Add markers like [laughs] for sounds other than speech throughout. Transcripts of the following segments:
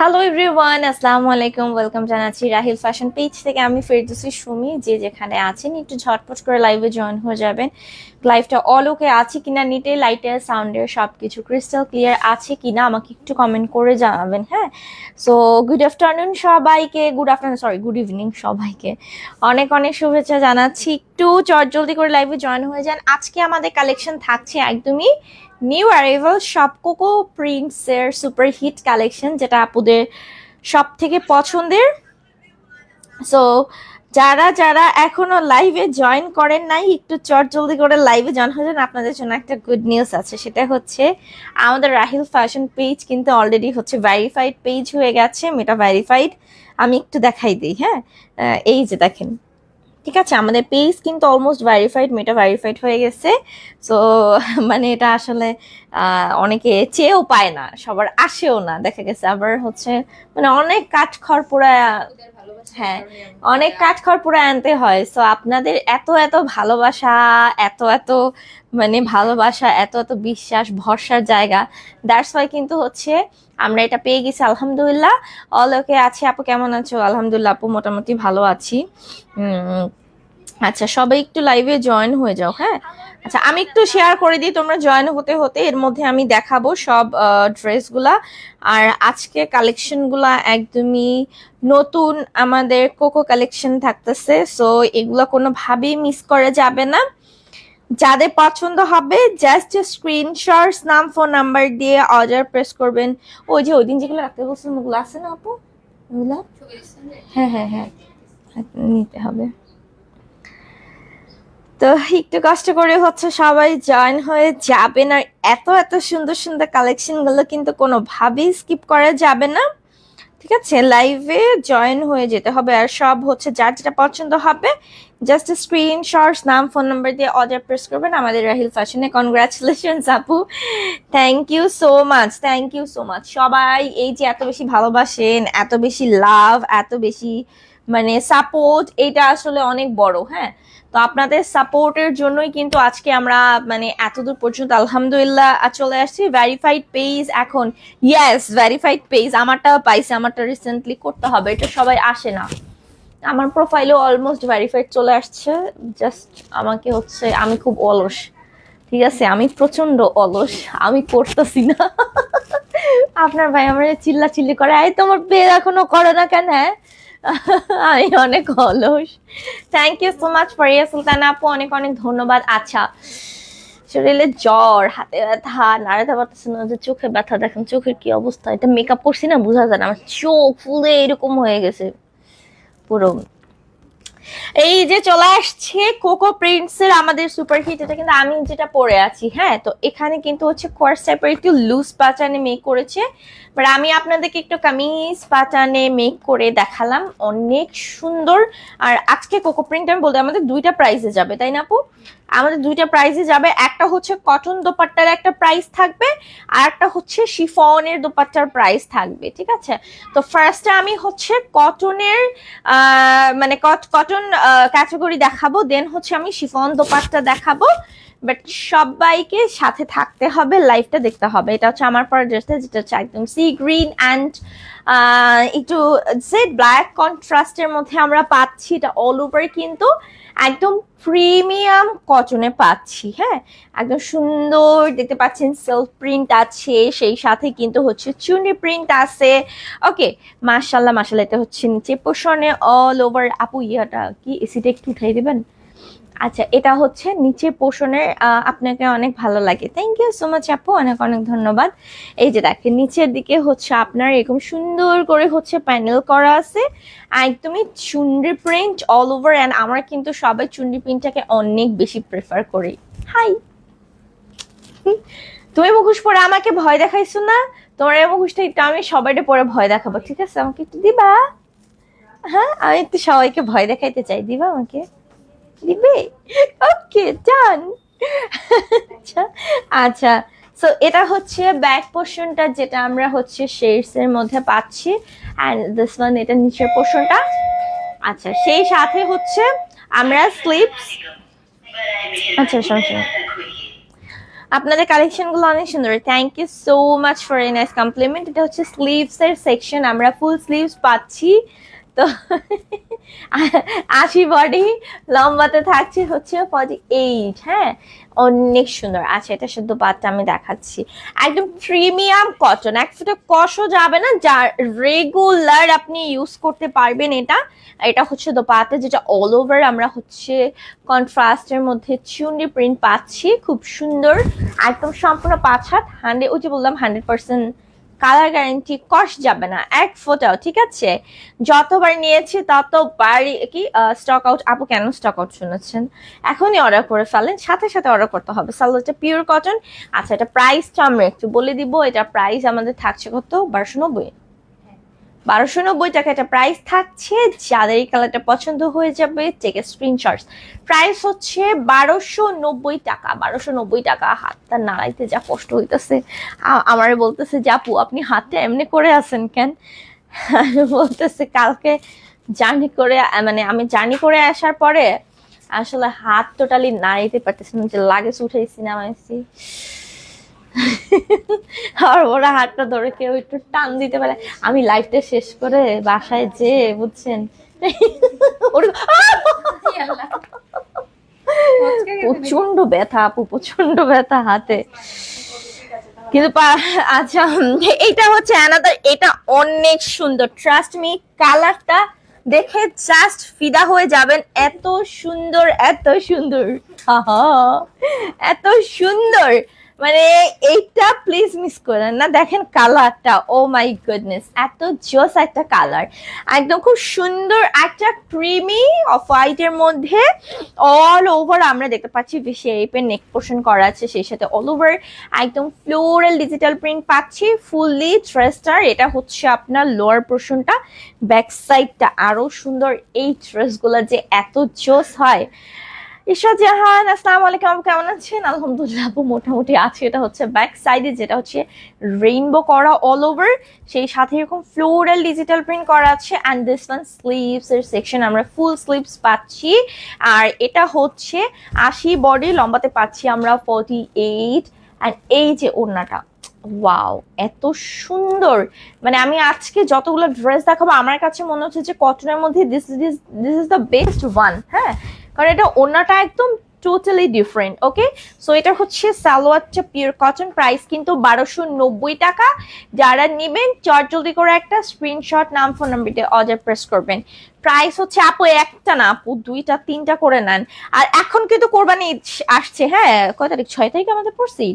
Hello everyone আসসালামু আলাইকুম welcome জানাচ্ছি রাহিল ফ্যাশন পেজ থেকে আমি ফেরদৌসি সুমি যে যেখানে আছেন, একটু ঝটপট করে লাইভে জয়েন হয়ে যাবেন। লাইভটা অল ওকে আছে কিনা নিটে লাইটের সাউন্ডের সব কিছু ক্রিস্টাল ক্লিয়ার আছে কিনা আমাকে একটু কমেন্ট করে জানাবেন হ্যাঁ? সো গুড আফটারনুন সবাইকে good afternoon sorry good evening সবাইকে। অনেক অনেক শুভেচ্ছা জানাচ্ছি। একটু চট জলদি করে লাইভে জয়েন হয়ে যান। আজকে আমাদের কালেকশন থাকছে একদমই নিউ অ্যারাইভাল সব কোকো প্রিন্টসের সুপার হিট কালেকশন যেটা আপুদের সব থেকে পছন্দের। সো যারা যারা এখনও লাইভে জয়েন করেন নাই, একটু চট জলদি করে লাইভে জয়েন হয়ে যান। আপনাদের জন্য একটা গুড নিউজ আছে, সেটা হচ্ছে আমাদের রাহিল ফ্যাশন পেজ কিন্তু অলরেডি হচ্ছে ভেরিফাইড পেজ হয়ে গেছে মেটা ভেরিফাইড আমি একটু দেখাই দিই হ্যাঁ? এই যে দেখেন ঠিক আছে, আমাদের পেজ কিন্তু অলমোস্ট ভেরিফাইড মেটা ভেরিফাইড হয়ে গেছে। সো [laughs] মানে এটা আসলে অনেকে চেয়েও পায় না, সবার আসেও না। দেখা গেছে আবার হচ্ছে মানে অনেক কাঠ খড় পোড়া হ্যাঁ অনেক কাঠ খড় পুরো আনতে হয়। সো আপনাদের এত এত ভালোবাসা, এত এত মানে ভালোবাসা, এত এত বিশ্বাস, ভরসার জায়গা। দ্যাটস ওয়াই কিন্তু হচ্ছে আমরা এটা পেয়ে গেছি, আলহামদুলিল্লাহ। অল ওকে আছি আপু, কেমন আছো? আলহামদুলিল্লাহ আপু, মোটামুটি ভালো আছি। আচ্ছা সবাই একটু লাইভে জয়েন হয়ে যাও হ্যাঁ? আচ্ছা আমি একটু শেয়ার করে দিই তোমরা জয়েন হতে হতে এর মধ্যে আমি দেখাবো সব ড্রেসগুলা আর আজকে কালেকশনগুলা একদমই নতুন আমাদের কোকো কালেকশন থাকতেছে সো এগুলো কোনোভাবেই মিস করা যাবে না। যাদের পছন্দ হবে জাস্ট স্ক্রিনশটস নাম ফোন নাম্বার দিয়ে অর্ডার প্রেস করবেন। ওই যে ওই দিন যেগুলো রাখতে বলছিলাম ওগুলো আছে না আপু? ওগুলো হ্যাঁ হ্যাঁ হ্যাঁ। নিতে হবে। তো একটু কষ্ট করে হচ্ছে সবাই জয়েন হয়ে যাবেন আর এত এত সুন্দর সুন্দর কালেকশনগুলো কিন্তু কোনোভাবেই স্কিপ করা যাবে না। ঠিক আছে? লাইভে জয়েন হয়ে যেতে হবে আর সব হচ্ছে যার যেটা পছন্দ হবে। জাস্ট স্ক্রিনশটস নাম ফোন নাম্বার দিয়ে অর্ডার প্রেস করবেন। আমাদের রাহিল ফ্যাশনে কনগ্রাচুলেশন আপু। Thank you so much thank you so much সবাই এই যে এত বেশি ভালোবাসেন, এত বেশি লাভ এত বেশি মানে সাপোর্ট এটা আসলে অনেক বড় হ্যাঁ? তো আপনাদের সাপোর্টের জন্যই কিন্তু আজকে আমরা মানে এতদূর পর্যন্ত আলহামদুলিল্লাহ চলে আসছি। ভেরিফাইড পেজ এখন ইয়েস ভেরিফাইড পেজ আমারটা পাইছে, আমারটা রিসেন্টলি করতে হবে, এটা সবাই আসে না। আমার প্রোফাইলেও অলমোস্ট ভেরিফাইড চলে আসছে জাস্ট আমাকে হচ্ছে, আমি খুব অলস। ঠিক আছে, আমি প্রচণ্ড অলস, আমি করতেছি না। [laughs] আপনার ভাই আমার চিল্লা চিল্লি করে, এই তোমার বিয়ে এখনও করো না কেন হ্যাঁ? [laughs] আমি অনেক অলস। Thank you so much Faria Sultan আপু, অনেক অনেক ধন্যবাদ। আচ্ছা শরীরে জ্বর, হাতে ব্যথা, নাড়াতে পারতেছে না, যে চোখে ব্যথা, দেখেন চোখের কি অবস্থা। এটা মেকআপ করছি না, বোঝা যায় না। আমার চোখ ফুলে এরকম হয়ে গেছে। পুরো এই যে চলে আসছে কোকো প্রিন্টস এর আমাদের সুপার হিট এটা কিন্তু আমি যেটা পরে আছি হ্যাঁ? তো এখানে কিন্তু হচ্ছে কোয়ার্স টাইপের একটু লুজ প্যাটার্নে মেক করেছে। বাট আমি আপনাদেরকে একটু কামিজ প্যাটার্নে মেক করে দেখালাম। অনেক সুন্দর। আর আজকে কোকো প্রিন্ট আমি বলতে, আমাদের দুইটা প্রাইসে যাবে, তাই না আপু? আমাদের দুইটা প্রাইসে যাবে। একটা হচ্ছে কটন দোপাট্টার একটা প্রাইস থাকবে, আর একটা হচ্ছে শিফনের দোপাট্টার প্রাইস থাকবে, ঠিক আছে? তো ফার্স্টে আমি হচ্ছে কটনের মানে কটন ক্যাটাগরি দেখাবো দেন হচ্ছে আমি শিফন দোপাট্টা দেখাবো। বাট সবাইকে সাথে থাকতে হবে লাইভটা দেখতে হবে। এটা হচ্ছে আমার পরের ড্রেসটা যেটা হচ্ছে একদম সি গ্রিন অ্যান্ড একটু যে ব্ল্যাক কন্ট্রাস্টের মধ্যে আমরা পাচ্ছি, এটা অল ওভার কিন্তু। একদম প্রিমিয়াম কটনে পাচ্ছি হ্যাঁ? একদম সুন্দর দেখতে পাচ্ছেন সেলফ প্রিন্ট আছে, সেই সাথে কিন্তু হচ্ছে চুনি প্রিন্ট আছে। ওকে মাশাল্লাহ মাসাল্লাহ এটা হচ্ছে নিচে পোষণে অল ওভার আপু, ইয়াটা কি এসিটা একটু উঠাই দেবেন? আচ্ছা এটা হচ্ছে নিচে পোষণের আপনাকে অনেক ভালো লাগে। থ্যাংক ইউ সো মাচ আপু, অনেক অনেক ধন্যবাদ। এই যে দেখেন, নিচের দিকে হচ্ছে আপনার এরকম সুন্দর করে হচ্ছে প্যানেল করা আছে। একদমই chundi print all over and আমরা কিন্তু সবাই চুন্ডি প্রিন্টটাকে অনেক বেশি প্রেফার করি। হাই তুমি মুখোশ পরে আমাকে ভয় দেখাইছো না? তোমার এই মুখোশটা একটু আমি সবাইটা পরে ভয় দেখাবো, ঠিক আছে? আমাকে একটু দিবা? হ্যাঁ আমি একটু সবাইকে ভয় দেখাইতে চাই, দিবা আমাকে? দিবে ওকে ডান আচ্ছা আচ্ছা সো এটা হচ্ছে ব্যাক পোর্শনটা যেটা আমরা হচ্ছে শেডস এর মধ্যে পাচ্ছি অ্যান্ড দিস ওয়ান এটা নিচের পোর্শনটা আচ্ছা সেই সাথে হচ্ছে আমরা স্লিপস আচ্ছা সমস্যা আপনাদের কালেকশনগুলো অনেক সুন্দর। Thank you so much for a nice compliment এটা হচ্ছে স্লিভস এর সেকশন আমরা ফুল স্লিভস পাচ্ছি। তো আশি বডি লম্বাতে থাকছে হচ্ছে ফর্টি এইট হ্যাঁ? অনেক সুন্দর। আচ্ছা এটা শুধু পাতটা আমি দেখাচ্ছি। একদম প্রিমিয়াম কটন এক ফুটে কষও যাবে না যা রেগুলার আপনি ইউজ করতে পারবেন এটা। এটা হচ্ছে দোপাতে, যেটা অল ওভার আমরা হচ্ছে কন্ট্রাস্টের মধ্যে চুন্ডি প্রিন্ট পাচ্ছি। খুব সুন্দর, একদম সম্পূর্ণ পাঁচ হাত হান্ড্রেড ওই যে বললাম হান্ড্রেড পার্সেন্ট কালার গ্যারেন্টি কষ যাবে না, এক ফোটাও, ঠিক আছে? যতবার নিয়েছি ততবারই কি স্টক আউট আপু কেন স্টক আউট শুনেছেন? এখনই অর্ডার করে ফেলেন, সাথে সাথে অর্ডার করতে হবে। সালোয়ারটা পিওর কটন আচ্ছা এটা প্রাইসটা আমরা একটু বলে দিব, এটা প্রাইস আমাদের থাকছে কত? বারোশো নব্বই। বারোশো নব্বই টাকা এটা প্রাইস থাকছে, যাদের এই কালারটা পছন্দ হয়ে যাবে টেকে স্ক্রিনশটস প্রাইস হচ্ছে বারোশো নব্বই টাকা, বারোশো নব্বই টাকা। হাতটা নাড়াইতে যা কষ্ট হইতেছে। আমার বলতেছে জাপু আপনি হাতটা এমনি করে আছেন কেন? বলতেছে, কালকে জার্নি করে মানে আমি জার্নি করে আসার পরে আসলে হাত টোটালি নাড়াইতে পারতেছি না, যে লাগেজ উঠেছি নামাইছি। আর ওরা হাতটা ধরে কেউ একটু টান দিতে পারে। আমি লাইফটা শেষ করে বাসায় যে বুঝছেন? প্রচণ্ড ব্যথা আপু প্রচণ্ড ব্যথা হাতে। কিন্তু আচ্ছা এটা হচ্ছে অ্যানাদার এটা অনেক সুন্দর। ট্রাস্ট মি কালারটা দেখে জাস্ট ফিদা হয়ে যাবেন। এত সুন্দর এত সুন্দর। এত সুন্দর। মানে এইটা প্লিজ মিস করেন না। দেখেন কালারটা ও মাই গুডনেস এত জোস একটা কালার একদম খুব সুন্দর একটা ক্রিমি অফ হোয়াইটের মধ্যে অল ওভার আমরা দেখতে পাচ্ছি শেপের নেক পোর্শন করা আছে, সেই সাথে অল ওভার একদম ফ্লোরাল ডিজিটাল প্রিন্ট পাচ্ছি ফুললি ড্রেসটার এটা হচ্ছে আপনার লোয়ার পোর্শনটা ব্যাক সাইডটা আরও সুন্দর এই ড্রেসগুলো যে এত জোস হয়। ঈশা জাহান, আসসালামু আলাইকুম কেমন আছেন? আলহামদুলিল্লাহ আপু মোটামুটি আছে। এটা হচ্ছে ব্যাক সাইডে যেটা হচ্ছে রেইনবো করা অল ওভার সেই সাথে এরকম ফ্লোরাল ডিজিটাল প্রিন্ট করা আছে। অ্যান্ড দিস ওয়ান স্লিভস এর সেকশন আমরা ফুল স্লিভস পাচ্ছি। আর এটা হচ্ছে আশি বডি লম্বাতে পাচ্ছি আমরা ফর্টি এইট অ্যান্ড এই যে ওড়নাটা ওয়াও এত সুন্দর। মানে আমি আজকে যতগুলো ড্রেস দেখাবো, আমার কাছে মনে হচ্ছে যে কটনের মধ্যে this is this is the best one হ্যাঁ? কারণ এটা ওড়নাটা একদম টোটালি ডিফারেন্ট ওকে সো এটা হচ্ছে সালোয়ারটা পিওর কটন প্রাইস কিন্তু বারোশো নব্বই টাকা। যারা নেবেন, চট জলদি করে একটা স্ক্রিনশট নাম ফোন নাম্বারটা অর্ডার প্রেস করবেন। প্রাইস হচ্ছে, আপু, একটা না, আপু, দুইটা, তিনটা করে নেন। আর এখন কিন্তু কোরবানি আসছে হ্যাঁ? কয় তারিখ? ছয় তারিখ আমাদের পড়ছি?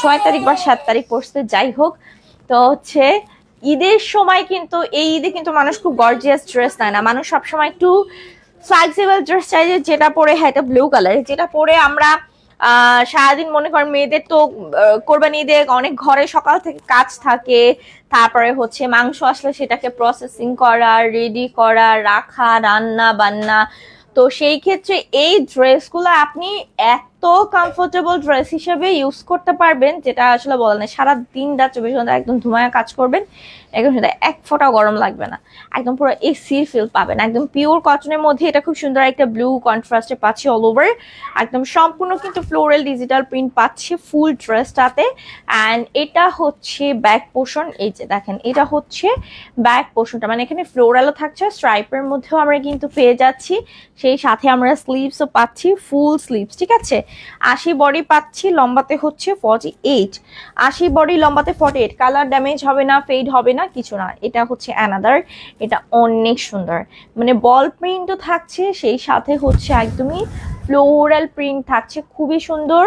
ছয় তারিখ বা সাত তারিখ পড়ছে, যাই হোক। তো হচ্ছে, ঈদের সময় কিন্তু, এই ঈদে কিন্তু মানুষ খুব গর্জিয়াস ড্রেস নেয় না। মানুষ সবসময় একটু ফ্লেক্সিবল ড্রেস চাইছে যেটা পরে হ্যাঁ এটা ব্লু কালার যেটা পরে আমরা সারাদিন মনে করেন মেয়েদের তো করবেন ঈদে অনেক ঘরে সকাল থেকে কাজ থাকে। তারপরে হচ্ছে মাংস আসলে সেটাকে প্রসেসিং করা রেডি করা, রাখা, রান্না, বান্না। তো সেই ক্ষেত্রে এই ড্রেসগুলো আপনি এত কমফোর্টেবল ড্রেস হিসেবে ইউজ করতে পারবেন, যেটা আসলে বলে না সারা দিন রাত চব্বিশ ঘণ্টা একদম ধুমায় কাজ করবেন, একদম সেটা এক ফোঁটা গরম লাগবে না। একদম পুরো এসির ফিল পাবেন, একদম পিওর কটনের মধ্যে এটা খুব সুন্দর একটা ব্লু কন্ট্রাস্টে পাচ্ছি অল ওভার একদম সম্পূর্ণ কিন্তু ফ্লোরাল ডিজিটাল প্রিন্ট পাচ্ছি ফুল ড্রেসটাতে অ্যান্ড এটা হচ্ছে ব্যাক পোর্শন এই যে দেখেন, এটা হচ্ছে ব্যাক পোর্শনটা মানে এখানে ফ্লোরালও থাকছে স্ট্রাইপের মধ্যেও আমরা কিন্তু পেয়ে যাচ্ছি, সেই সাথে আমরা স্লিভসও পাচ্ছি ফুল স্লিভস ঠিক আছে? আশি বডি পাচ্ছি, লম্বাতে হচ্ছে ফর্টি এইট আশি বডি, লম্বাতে ফর্টি এইট কালার ড্যামেজ হবে না ফেড হবে না, কিছু না। এটা হচ্ছে অ্যানাদার এটা অনেক সুন্দর। মানে বল প্রিন্টও থাকছে, সেই সাথে হচ্ছে একদমই ফ্লোরাল প্রিন্ট থাকছে, খুবই সুন্দর।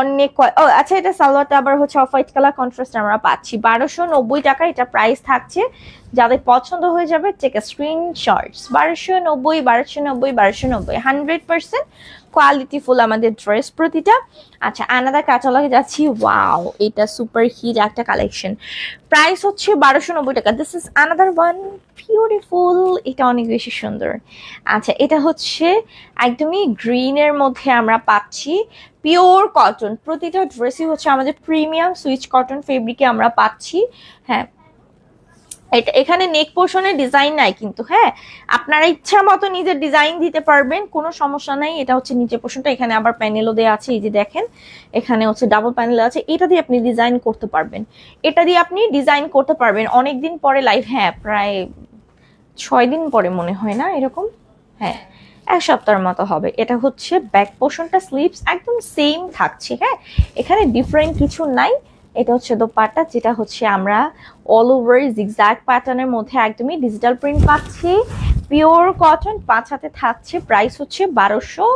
অনেক ও আচ্ছা এটা সালোয়ারটা আবার হচ্ছে অফ হোয়াইট কালার কন্ট্রাস্ট আমরা পাচ্ছি। বারোশো নব্বই টাকা এটা প্রাইস থাকছে। যাদের পছন্দ হয়ে যাবে চেক স্ক্রিনশটস বারোশো নব্বই বারোশো নব্বই বারোশো নব্বই। হান্ড্রেড পার্সেন্ট কোয়ালিটিফুল আমাদের ড্রেস প্রতিটা। আচ্ছা আনাদা ক্যাটালগে যাচ্ছি। ওয়াও এটা সুপার হিট একটা কালেকশন প্রাইস হচ্ছে বারোশো নব্বই টাকা। This is another one beautiful এটা অনেক বেশি সুন্দর। আচ্ছা এটা হচ্ছে একদমই গ্রিনের মধ্যে আমরা পাচ্ছি পিওর কটন প্রতিটা ড্রেসই হচ্ছে আমাদের প্রিমিয়াম সুইচ কটন ফেব্রিকে আমরা পাচ্ছি। হ্যাঁ এটা এখানে নেক পোর্শনের ডিজাইন নাই কিন্তু হ্যাঁ? আপনারা ইচ্ছা মতো নিজের ডিজাইন দিতে পারবেন, কোনো সমস্যা নাই। এটা হচ্ছে নিচের পোর্শনটা এখানে আবার প্যানেলও দেওয়া আছে, এই যে দেখেন। এখানে হচ্ছে ডাবল প্যানেল আছে, এটা দিয়ে আপনি ডিজাইন করতে পারবেন। এটা দিয়ে আপনি ডিজাইন করতে পারবেন। অনেক দিন পরে লাইভ হ্যাঁ প্রায় ছয় দিন পরে মনে হয় না, এরকম? হ্যাঁ এক সপ্তাহের মতো হবে। এটা হচ্ছে ব্যাক পোর্শনটা স্লিপস একদম সেম থাকছে হ্যাঁ? এখানে ডিফারেন্ট কিছু নাই। এটা হচ্ছে দোপাট্টা, যেটা হচ্ছে আমরা অল ওভার জিগজ্যাগ প্যাটার্নের মধ্যে একদমই ডিজিটাল প্রিন্ট পাচ্ছি। পিওর কটন, পাঁচ হাতে থাকছে প্রাইস হচ্ছে বারোশো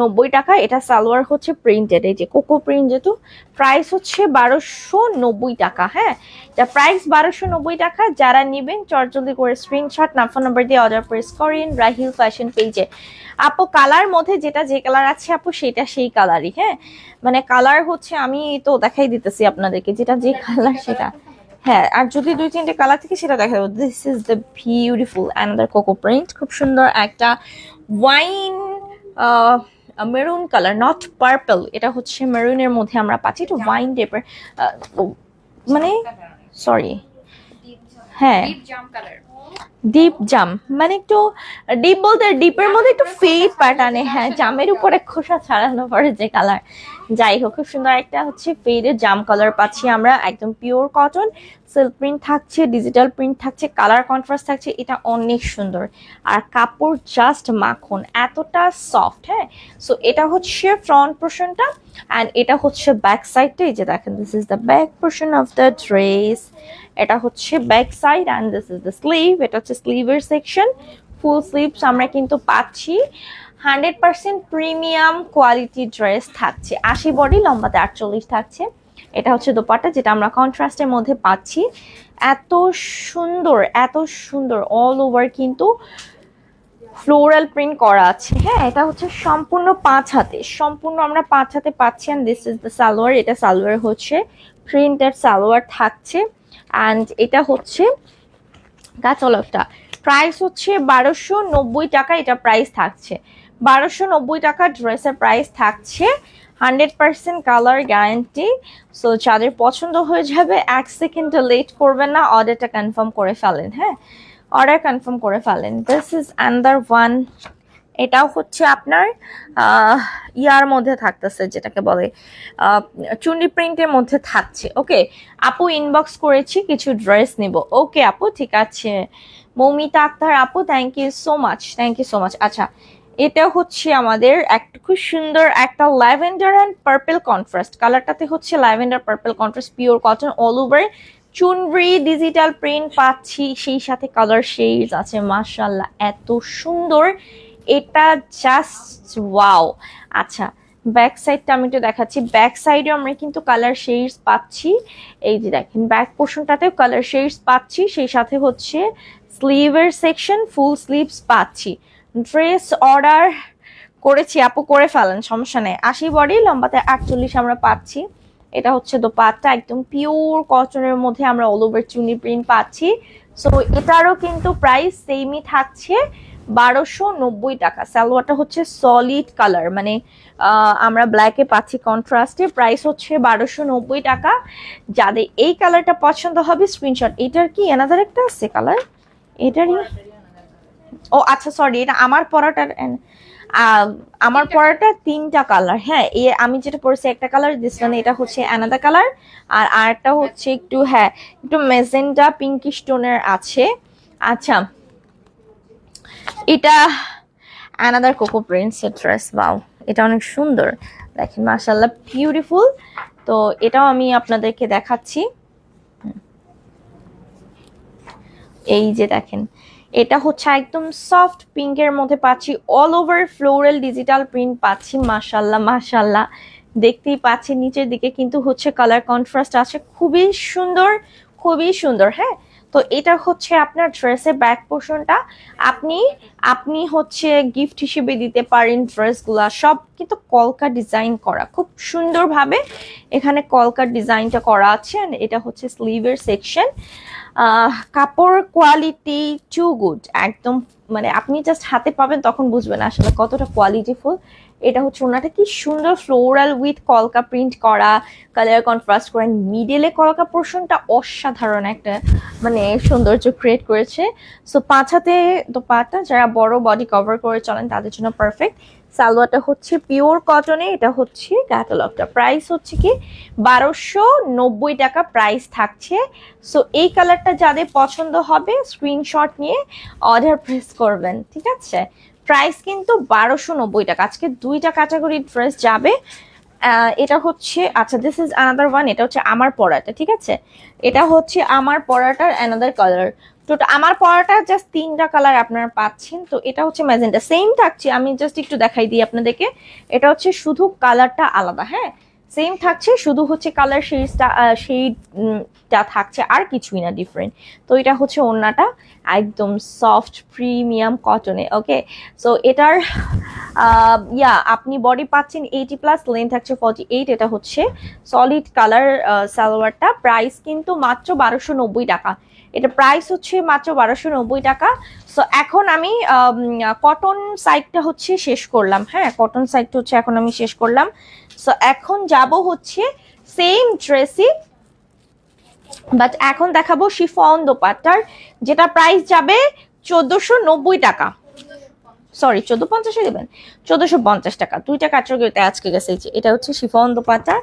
নব্বই টাকা। এটা সালোয়ার হচ্ছে প্রিন্টেড এই যে কোকো প্রিন্ট যেহেতু প্রাইস হচ্ছে বারোশো নব্বই টাকা হ্যাঁ? এটা প্রাইস বারোশো নব্বই টাকা, যারা নেবেন, চটজলদি করে স্ক্রিনশট না ফোন নাম্বার দিয়ে অর্ডার প্রেস করেন, রাহিল ফ্যাশন পেজে আপু কালার মধ্যে যেটা যে কালার আছে আপু, সেটা সেই কালারই হ্যাঁ? মানে কালার হচ্ছে, আমি তো দেখাই দিতেছি আপনাদেরকে, যেটা যে কালার সেটা। হ্যাঁ আর যদি দুই তিনটে কালার থেকে সেটা দেখা যাবে this is the beautiful another coco print খুব সুন্দর একটা wine maroon colour not purple এটা হচ্ছে মেরুনের মধ্যে আমরা পাচ্ছি একটু ওয়াইন টাইপের মানে সরি হ্যাঁ। ডিপ জাম মানে একটু ডিপ বলতে ডিপের মধ্যে একটু ফেড প্যাটার্নে হ্যাঁ জামের উপরে খোসা ছাড়ানো পরে যে কালার যাই হোক, খুব সুন্দর একটা হচ্ছে ফেডের জাম কালার পাচ্ছি আমরা, একদম পিওর কটন সিল্ক প্রিন্ট থাকছে ডিজিটাল প্রিন্ট থাকছে কালার কন্ট্রাস্ট থাকছে, এটা অনেক সুন্দর। আর কাপড় জাস্ট মাখন, এতটা সফট হ্যাঁ? সো এটা হচ্ছে ফ্রন্ট পোর্শনটা অ্যান্ড এটা হচ্ছে ব্যাক সাইডটা এই যে দেখেন this is the back portion of the dress এটা হচ্ছে back side and this is the sleeve এটা হচ্ছে স্লিভের সেকশন ফুল স্লিভস আমরা কিন্তু পাচ্ছি। Hundred percent premium quality dress থাকছে। আশি বডি, লম্বাতে আটচল্লিশ থাকছে। এটা হচ্ছে দোপাট্টা, যেটা আমরা কন্ট্রাস্টের মধ্যে পাচ্ছি। এত সুন্দর এত সুন্দর অল ওভার কিন্তু ফ্লোরাল প্রিন্ট করা আছে। হ্যাঁ এটা হচ্ছে সম্পূর্ণ পাঁচ হাতে। সম্পূর্ণ আমরা পাঁচ হাতে পাচ্ছি and this is the salwar. এটা সালোয়ার হচ্ছে প্রিন্টেড সালোয়ার থাকছে। অ্যান্ড এটা হচ্ছে গাছলকটা প্রাইস হচ্ছে বারোশো টাকা, এটা প্রাইস থাকছে। বারোশো নব্বই টাকা ড্রেসের প্রাইস থাকছে। Hundred percent colour guarantee so যাদের পছন্দ হয়ে যাবে, এক সেকেন্ডে লেট করবেন না। অর্ডারটা কনফার্ম করে ফেলেন হ্যাঁ? অর্ডার কনফার্ম করে ফেলেন। দিস ইজ অ্যান্ডার ওয়ান এটাও হচ্ছে আপনার ইয়ার মধ্যে থাকতেছে, যেটাকে বলে চুন্ডি প্রিন্টের মধ্যে থাকছে। ওকে আপু ইনবক্স করেছি, কিছু ড্রেস নিব। ওকে আপু, ঠিক আছে। মৌমিতা আক্তার, আপু thank you so much thank you so much আচ্ছা এটা হচ্ছে আমাদের একটা খুব সুন্দর একটা ল্যাভেন্ডার অ্যান্ড পার্পল কন্ট্রাস্ট। কালারটাতে হচ্ছে lavender, purple contrast, pure cotton all over chunri digital print পাচ্ছি, সেই সাথে কালার শেডস আছে মাশাল্লাহ এত সুন্দর। এটা জাস্ট ওয়াও আচ্ছা ব্যাক সাইডটা আমি একটু দেখাচ্ছি। ব্যাক সাইডে আমরা কিন্তু কালার শেডস পাচ্ছি। এই যে দেখেন ব্যাক পোর্শনটাতেও কালার শেডস পাচ্ছি। সেই সাথে হচ্ছে স্লিভের সেকশন ফুল স্লিভস পাচ্ছি। ড্রেস অর্ডার করেছি, আপু করে ফেলেন, সমস্যা নেই। আশি বডি, লম্বাতে আটচল্লিশ আমরা পাচ্ছি। এটা হচ্ছে দোপাট্টা, একদম পিওর কটনের মধ্যে আমরা অল ওভার চুনি প্রিন্ট পাচ্ছি। সো এটারও কিন্তু প্রাইস সেমই থাকছে বারোশো নব্বই টাকা। সালোয়ারটা হচ্ছে সলিড কালার মানে আমরা ব্ল্যাকে পাচ্ছি কন্ট্রাস্টে প্রাইস হচ্ছে বারোশো নব্বই টাকা। যাদের এই কালারটা পছন্দ হবে স্ক্রিনশট এটার কি এনাদার একটা আছে কালার এটারই ও আচ্ছা সরি এটা আমার পরাটার আমার পরাটা তিনটা কালার হ্যাঁ এ আমি যেটা পরেছি একটা কালার দিস মানে এটা হচ্ছে অ্যানাদা কালার আর আরেকটা হচ্ছে একটু হ্যাঁ একটু মেজেন্ডা পিঙ্কি স্টোনের আছে। আচ্ছা এটা অ্যানাদার কোকো প্রিন্টসের ড্রেস বাউ এটা অনেক সুন্দর। দেখেন মাশাল্লাহ বিউটিফুল তো এটাও আমি আপনাদেরকে দেখাচ্ছি। এই যে দেখেন এটা হচ্ছে একদম সফট পিঙ্কের মধ্যে পাচ্ছি all over floral digital print পাচ্ছি, মাশাল্লাহ মাশাল্লাহ। দেখতেই পাচ্ছি নিচের দিকে কিন্তু হচ্ছে কালার কন্ট্রাস্ট আছে, খুবই সুন্দর খুবই সুন্দর হ্যাঁ? তো এটা হচ্ছে আপনার ড্রেসের ব্যাক পোর্শনটা আপনি আপনি হচ্ছে গিফট হিসেবে দিতে পারেন ড্রেসগুলা সব কিন্তু কলকা ডিজাইন করা, খুব সুন্দরভাবে এখানে কলকার ডিজাইনটা করা আছে। এটা হচ্ছে স্লিভের সেকশন কাপড় কোয়ালিটি টু গুড একদম মানে আপনি জাস্ট হাতে পাবেন তখন বুঝবেন আসলে কতটা কোয়ালিটিফুল এটা হচ্ছে ওনাটা কি সুন্দর ফ্লোরাল উইথ কলকা প্রিন্ট করা কালার কন্ট্রাস্ট করেন মিডলে কলকা পোর্শনটা অসাধারণ একটা মানে সৌন্দর্য ক্রিয়েট করেছে। সো পাঁচ হাতে তো পাটা যারা বড় বডি কভার করে চলেন তাদের জন্য পারফেক্ট সালোয়ারটা হচ্ছে পিওর কটনে এটা হচ্ছে ক্যাটালগটা প্রাইস হচ্ছে কি? বারোশো নব্বই টাকা প্রাইস থাকছে। সো এই কালারটা যাদের পছন্দ হবে স্ক্রিনশট নিয়ে অর্ডার প্রেস করবেন, ঠিক আছে? প্রাইস কিন্তু বারোশো নব্বই টাকা। আজকে দুইটা ক্যাটাগরির ড্রেস যাবে। এটা হচ্ছে আচ্ছা দিস ইজ আনাদার ওয়ান এটা হচ্ছে আমার পড়াটা ঠিক আছে? এটা হচ্ছে আমার পড়াটার অ্যানাদার কালার তো আমার পড়াটা জাস্ট তিনটা কালার আপনারা পাচ্ছেন। তো এটা হচ্ছে ম্যাজেন্টা সেম থাকছে, আমি জাস্ট একটু দেখাই দিই আপনাদেরকে। এটা হচ্ছে শুধু কালারটা আলাদা হ্যাঁ? সেম থাকছে, শুধু হচ্ছে কালার শেডসটা শেডটা থাকছে, আর কিছুই না ডিফারেন্ট তো এটা হচ্ছে ওড়নাটা, একদম সফট প্রিমিয়াম কটনে ওকে সো এটার ইয়া আপনি বডি পাচ্ছেন এইটি প্লাস লেন থাকছে ফর্টি এইট এটা হচ্ছে সলিড কালার সালোয়ারটা। প্রাইস কিন্তু মাত্র বারোশো টাকা। এটা প্রাইস হচ্ছে মাত্র বারোশো নব্বই টাকা। সো এখন আমি কটন সাইডটা হচ্ছে শেষ করলাম। হ্যাঁ কটন সাইডটা হচ্ছে এখন আমি শেষ করলাম। সো এখন যাব হচ্ছে সেম ড্রেসই বাট এখন দেখাবো শিফন দোপাট্টার, যেটা প্রাইস যাবে চোদ্দোশো নব্বই টাকা। সরি চোদ্দ পঞ্চাশে দেবেন? চোদ্দোশো পঞ্চাশ টাকা। দুইটা ক্যাটাগরিতে আজকে গেছে এটা হচ্ছে শিফন দোপাট্টা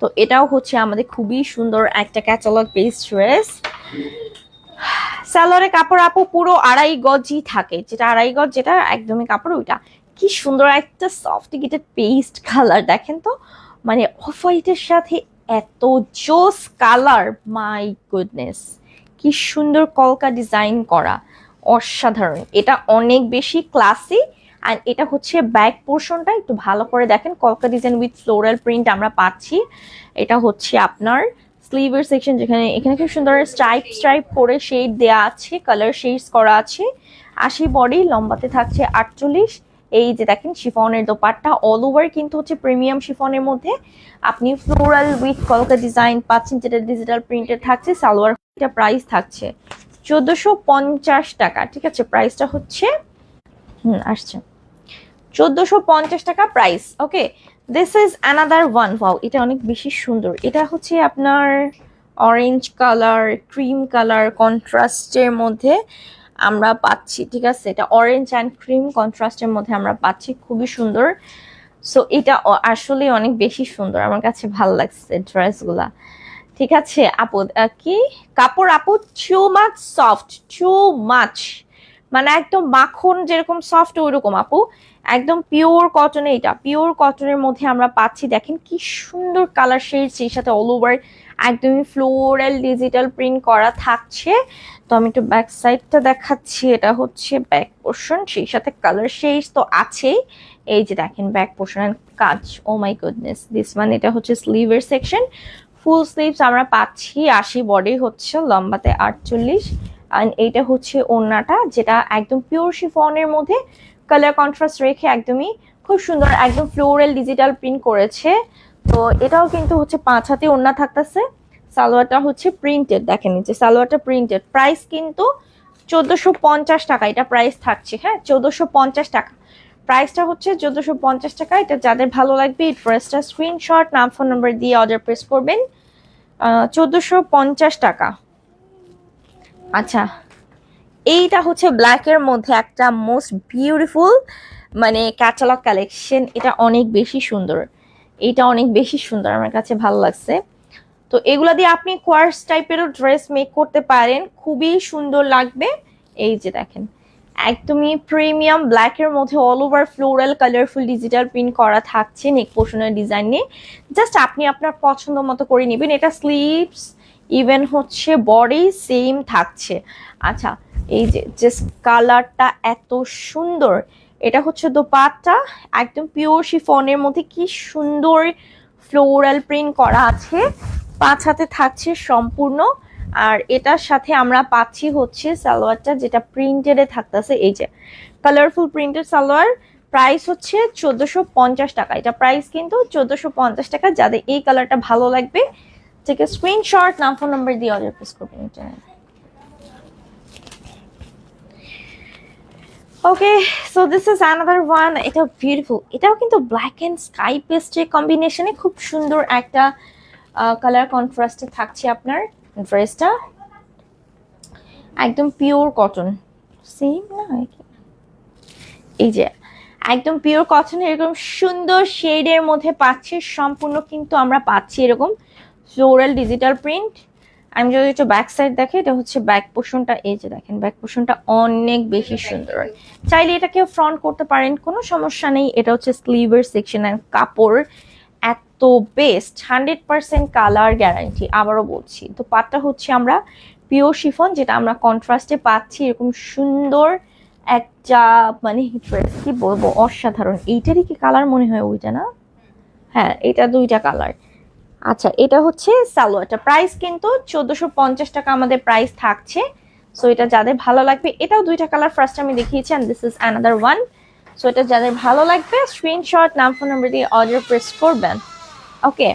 তো এটাও হচ্ছে আমাদের খুবই সুন্দর একটা ক্যাটালগ বেস ড্রেস স্যালোয়ারে কাপড় আপু পুরো আড়াই গজই থাকে। যেটা আড়াই গজ, যেটা একদমই কাপড়, ওইটা। কি সুন্দর একটা সফট গিটেড পেস্ট কালার দেখেন তো? মানে অফ হোয়াইটের সাথে এত জোস কালার মাই গুডনেস কি সুন্দর কলকা ডিজাইন করা, অসাধারণ। এটা অনেক বেশি ক্লাসি অ্যান্ড এটা হচ্ছে ব্যাক পোর্শনটা একটু ভালো করে দেখেন। কলকা ডিজাইন উইথ ফ্লোরাল প্রিন্ট আমরা পাচ্ছি। এটা হচ্ছে আপনার স্লিভের সেকশন যেখানে, এখানে খুব সুন্দর স্ট্রাইপ স্ট্রাইপ করে শেড দেওয়া আছে কালার শেডস করা আছে। আশি বডি লম্বাতে থাকছে আটচল্লিশ। এই যে দেখেন শিফনের দোপাট্টা অল ওভার কিন্তু হচ্ছে প্রিমিয়াম শিফনের মধ্যে। আপনি ফ্লোরাল উইথ কলকা ডিজাইন পাচ্ছেন, যেটা ডিজিটাল প্রিন্টেড থাকছে, সালোয়ার এটা প্রাইস থাকছে চোদ্দোশো পঞ্চাশ টাকা, ঠিক আছে? প্রাইসটা হচ্ছে, হুম, আসছে। চোদ্দোশো পঞ্চাশ টাকা price okay this is another one wow এটা অনেক বেশি সুন্দর। এটা হচ্ছে আপনার অরেঞ্জ কালার ক্রিম কালার কন্ট্রাস্টের মধ্যে আমরা পাচ্ছি, ঠিক আছে? এটা অরেঞ্জ অ্যান্ড ক্রিম কন্ট্রাস্টের মধ্যে আমরা পাচ্ছি, খুবই সুন্দর। সো এটা আসলে অনেক বেশি সুন্দর। আমার কাছে ভালো লাগছে ড্রেসগুলা। ঠিক আছে, আপু কি? কাপড়, আপু too much soft too much মানে একদম মাখন যেরকম সফট ওইরকম, আপু। একদম পিওর কটনে এটা। পিওর কটনের মধ্যে আমরা পাচ্ছি, দেখেন কি সুন্দর কালার শেড সেই সাথে অল ওভার একদমই ফ্লোরাল ডিজিটাল প্রিন্ট করা থাকছে। তো আমি একটু ব্যাক সাইডটা দেখাচ্ছি, এটা হচ্ছে ব্যাক পোর্শন সেই সাথে কালার শেড তো আছেই। এই যে দেখেন ব্যাক পোর্শন কাজ oh my goodness this one এটা হচ্ছে স্লিভের সেকশন ফুল স্লিভস আমরা পাচ্ছি, আশি বডি হচ্ছে, লম্বাতে আটচল্লিশ। অ্যান্ড এইটা হচ্ছে ওড়নাটা, যেটা একদম পিওর শিফনের মধ্যে। কালার কন্ট্রাস্ট রেখে একদমই খুব সুন্দর একদম ফ্লোরাল ডিজিটাল প্রিন্ট করেছে। তো এটাও কিন্তু হচ্ছে পাঁচ হাতে ওড়না থাকতেছে। সালোয়ারটা হচ্ছে প্রিন্টেড দেখেন নিচে সালোয়ারটা প্রিন্টেড প্রাইস কিন্তু চোদ্দোশো পঞ্চাশ টাকা, এটা প্রাইস থাকছে হ্যাঁ? চোদ্দোশো পঞ্চাশ টাকা। প্রাইসটা হচ্ছে চোদ্দোশো পঞ্চাশ টাকা, এটা যাদের ভালো লাগবে এই ড্রেসটা স্ক্রিনশট নাম ফোন নাম্বার দিয়ে অর্ডার প্রেস করবেন। চোদ্দোশো পঞ্চাশ টাকা। আচ্ছা এইটা হচ্ছে ব্ল্যাকের মধ্যে একটা মোস্ট বিউটিফুল মানে ক্যাটালগ কালেকশন এটা অনেক বেশি সুন্দর। এটা অনেক বেশি সুন্দর আমার কাছে ভালো লাগছে। তো এগুলা দিয়ে আপনি কোয়ার্স টাইপেরও ড্রেস মেক করতে পারেন। খুবই সুন্দর লাগবে। এই যে দেখেন, একদমই প্রিমিয়াম ব্ল্যাকের মধ্যে all over floral colourful digital print করা থাকছে নেক পোর্শনের ডিজাইন নিয়ে। জাস্ট আপনি আপনার পছন্দ মতো করে নেবেন। এটা স্লিভস ইভেন হচ্ছে বডি সেম থাকছে। আচ্ছা এই যে জাস্ট কালারটা এত সুন্দর, এটা হচ্ছে দোপাট্টা। একদম পিওর শিফনের মধ্যে কি সুন্দর ফ্লোরাল প্রিন্ট করা আছে। পাঁচ হাতে থাকছে সম্পূর্ণ। আর এটার সাথে আমরা পাচ্ছি হচ্ছে সালোয়ারটা যেটা প্রিন্টেডে থাকতেছে, এই যে কালারফুল প্রিন্টেড সালোয়ার। প্রাইস হচ্ছে চোদ্দোশো টাকা। এটা প্রাইস কিন্তু চোদ্দোশো টাকা। যাদের এই কালারটা ভালো লাগবে থেকে স্ক্রিনশট নাম ফোন নাম্বার দিয়ে অর্ডার প্রেস করবেন এটা। Okay so this is another one এটা বিউটিফুল এটাও কিন্তু ব্ল্যাক অ্যান্ড স্কাই পেস্টের কম্বিনেশনে খুব সুন্দর একটা কালার কন্ট্রাস্টে থাকছে আপনার ড্রেসটা একদম পিওর কটন সেম না এই যে, একদম পিওর কটন এরকম সুন্দর শেডের মধ্যে পাচ্ছে, সম্পূর্ণ কিন্তু আমরা পাচ্ছি এরকম ফ্লোরাল ডিজিটাল প্রিন্ট। আমি যদি একটু ব্যাক সাইড দেখে এটা হচ্ছে ব্যাক পোর্শনটা এই যে দেখেন ব্যাক পোর্শনটা অনেক বেশি সুন্দর। চাইলে এটাকেও ফ্রন্ট করতে পারেন কোনো সমস্যা নেই। এটা হচ্ছে স্লিভের সেকশন এর কাপড়। এত best hundred percent colour guarantee আবারও বলছি। তো পাটটা হচ্ছে আমরা পিওর শিফন যেটা আমরা কন্ট্রাস্টে পাচ্ছি এরকম সুন্দর একটা মানে ড্রেস কি বলব অসাধারণ। এইটারই কি কালার মনে হয় ওইটা না? হ্যাঁ এটা দুইটা কালার আচ্ছা এটা হচ্ছে সালোয়ারটা প্রাইস কিন্তু চোদ্দোশো টাকা আমাদের প্রাইস থাকছে। সো এটা যাদের ভালো লাগবে, এটাও দুইটা কালার ফার্স্ট আমি দেখিয়েছি and this is another one so এটা যাদের ভালো লাগবে স্ক্রিনশট নাম ফোন নাম্বার দিয়ে অর্ডার প্রেস করবেন। ওকে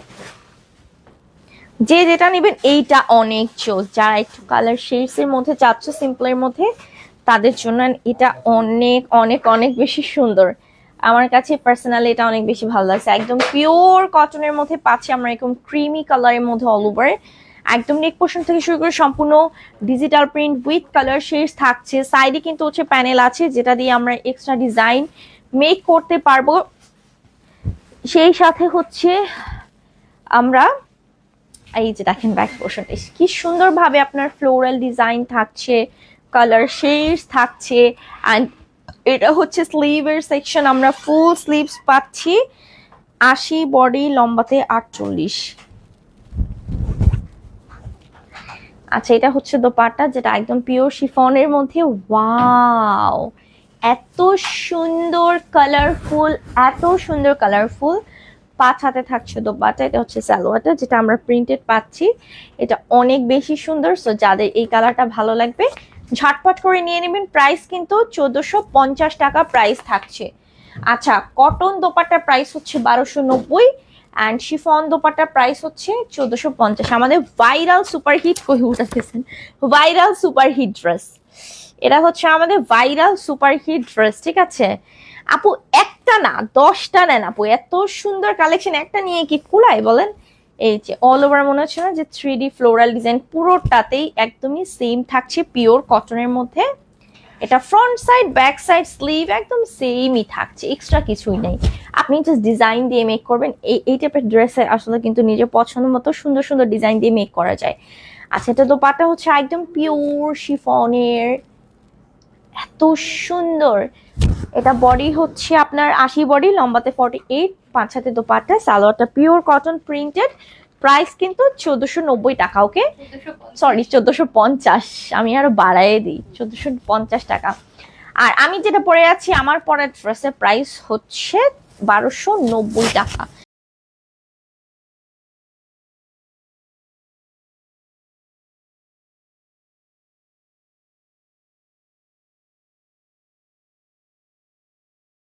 যে যেটা নেবেন, এইটা অনেক চোজ যারা একটু কালার শেডসের মধ্যে চাচ্ছ সিম্পলের মধ্যে, তাদের জন্য এটা অনেক অনেক অনেক বেশি সুন্দর। আমার কাছে পার্সোনালি এটা অনেক বেশি ভালো লাগছে। একদম পিওর কটনের মধ্যে পাচ্ছি আমরা এরকম ক্রিমি কালারের মধ্যে অল ওভার একদম নেক পোর্শন থেকে শুরু করে সম্পূর্ণ digital print with colour shades থাকছে। সাইডে কিন্তু হচ্ছে প্যানেল আছে, যেটা দিয়ে আমরা এক্সট্রা ডিজাইন মেক করতে পারব। সেই সাথে হচ্ছে আমরা, এই যে দেখেন ব্যাক পোর্শনটা কি সুন্দরভাবে আপনার ফ্লোরাল ডিজাইন থাকছে কালার শেডস থাকছে অ্যান্ড এটা হচ্ছে স্লিভের সেকশন আমরা ফুল স্লিভস পাচ্ছি। আশি বডি লম্বাতে আটচল্লিশ। আচ্ছা এটা হচ্ছে দোপাট্টা, যেটা একদম পিওর শিফনের মধ্যে। ওয়াও এত সুন্দর কালারফুল এত সুন্দর কালারফুল পাঁচ হাতে থাকছে দোপাট্টা, এটা হচ্ছে স্যালোয়াটা যেটা আমরা প্রিন্টেড পাচ্ছি। এটা অনেক বেশি সুন্দর সো যাদের এই কালারটা ভালো লাগবে ঝটপট করে নিয়ে নেবেন। প্রাইস কিন্তু চোদ্দোশো পঞ্চাশ টাকা প্রাইস থাকছে। আচ্ছা কটন দোপাট্টার প্রাইস হচ্ছে বারোশো নব্বই অ্যান্ড শিফন দোপাট্টার প্রাইস হচ্ছে চোদ্দোশো পঞ্চাশ। আমাদের ভাইরাল সুপারহিট কই উঠাতেছেন? ভাইরাল সুপারহিট ড্রেস এটা হচ্ছে আমাদের ভাইরাল সুপারহিট ড্রেস ঠিক আছে? আপু, একটা না, দশটা নেন আপু। এত সুন্দর কালেকশন একটা নিয়ে কি কুলায় বলেন? এই যে অল ওভার মনে হচ্ছে না যে থ্রি ডি ফ্লোরাল ডিজাইন পুরোটাতেই একদমই সেম থাকছে পিওর কটনের মধ্যে। এটা front side back side sleeve একদম সেমই থাকছে এক্সট্রা কিছুই নেই। আপনি জাস্ট ডিজাইন দিয়ে মেক করবেন, এই এই টাইপের ড্রেসে আসলে কিন্তু নিজের পছন্দ মতো সুন্দর সুন্দর ডিজাইন দিয়ে মেক করা যায়। আচ্ছা এটা তো পাটা হচ্ছে একদম পিওর শিফনের এত সুন্দর! এটা বডি হচ্ছে আপনার আশি বডি লম্বাতে ফর্টি এইট পাঁচ হাতে দোপাট্টা সালোয়ারটা পিওর কটন প্রিন্টেড প্রাইস কিন্তু চোদ্দোশো নব্বই টাকা ওকে সরি চোদ্দোশো পঞ্চাশ আমি আরও বাড়াই দিই চোদ্দোশো পঞ্চাশ টাকা। আর আমি যেটা পরে আছি আমার পরের ড্রেসের প্রাইস হচ্ছে বারোশো নব্বই টাকা।